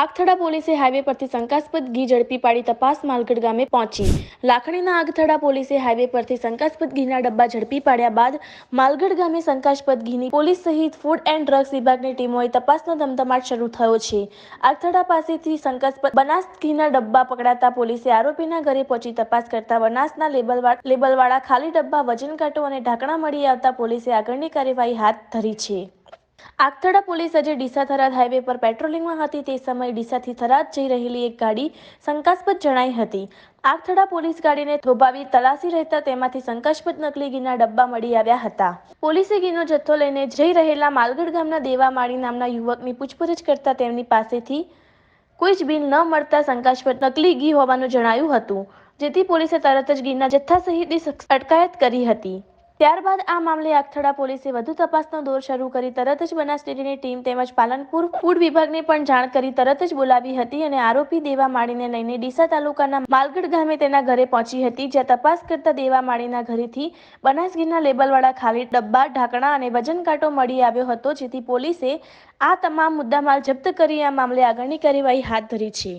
આગથડા પોલીસે હાઈવે પરથી શંકાસ્પદ ઘી ઝડપી પાડી તપાસ માલગઢ ગામે પહોંચી. લાખણીના આગથડા પોલીસે હાઈવે પરથી શંકાસ્પદ ઘીના ડબ્બા ઝડપી પાડ્યા બાદ માલગઢ ગામે શંકાસ્પદ ઘીની પોલીસ સહિત ફૂડ એન્ડ ડ્રગ્સ વિભાગની ટીમોએ તપાસનો ધમધમાટ શરૂ થયો છે. આગથડા પાસેથી શંકાસ્પદ બનાસ ઘીના ડબ્બા પકડાતા પોલીસે આરોપીના ઘરે પહોંચી તપાસ કરતા બનાસના લેબલવાળા લેબલવાળા ખાલી ડબ્બા વજન કાંટો અને ઢાંકણા મળી આવતા પોલીસે આગળની કાર્યવાહી હાથ ધરી છે. આગથડા પોલીસ આજે ડીસા થરાદ હાઈવે પર પેટ્રોલિંગમાં હતી. તે સમયે ડીસાથી થરાદ જઈ રહેલી એક ગાડી શંકાસ્પદ જણાઈ હતી. આગથડા પોલીસ ગાડીને થોભાવી તલાશી રહેતા તેમાંથી શંકાસ્પદ નકલી ઘીના ડબ્બા મળી આવ્યા હતા. પોલીસે ઘીનો જથ્થો લઈને જઈ રહેલા માલગઢ ગામના દેવા માળી નામના યુવકની પૂછપરછ કરતા તેમની પાસેથી કોઈ જ બિલ ન મળતા શંકાસ્પદ નકલી ઘી હોવાનું જણાયું હતું, જેથી પોલીસે તરત જ ઘીના જથ્થા સહિતની અટકાયત કરી હતી. ત્યારબાદ આ મામલે આગથડા પોલીસે વધુ તપાસનો દોર શરૂ કરી તરત જ બનાસ ડેરીની ટીમ તેમજ પાલનપુર ફૂડ વિભાગને પણ જાણ કરી તરત જ બોલાવી હતી અને આરોપી દેવા માળીને લઈને ડીસા તાલુકાના માલગઢ ગામે તેના ઘરે પહોંચી હતી, જ્યાં તપાસ કરતા દેવા માળીના ઘરેથી બનાસગીરના લેબલવાળા ખાલી ડબ્બા, ઢાંકણા અને વજન કાંટો મળી આવ્યો હતો, જેથી પોલીસે આ તમામ મુદ્દામાલ જપ્ત કરી, આ મામલે આગળની કાર્યવાહી હાથ ધરી છે.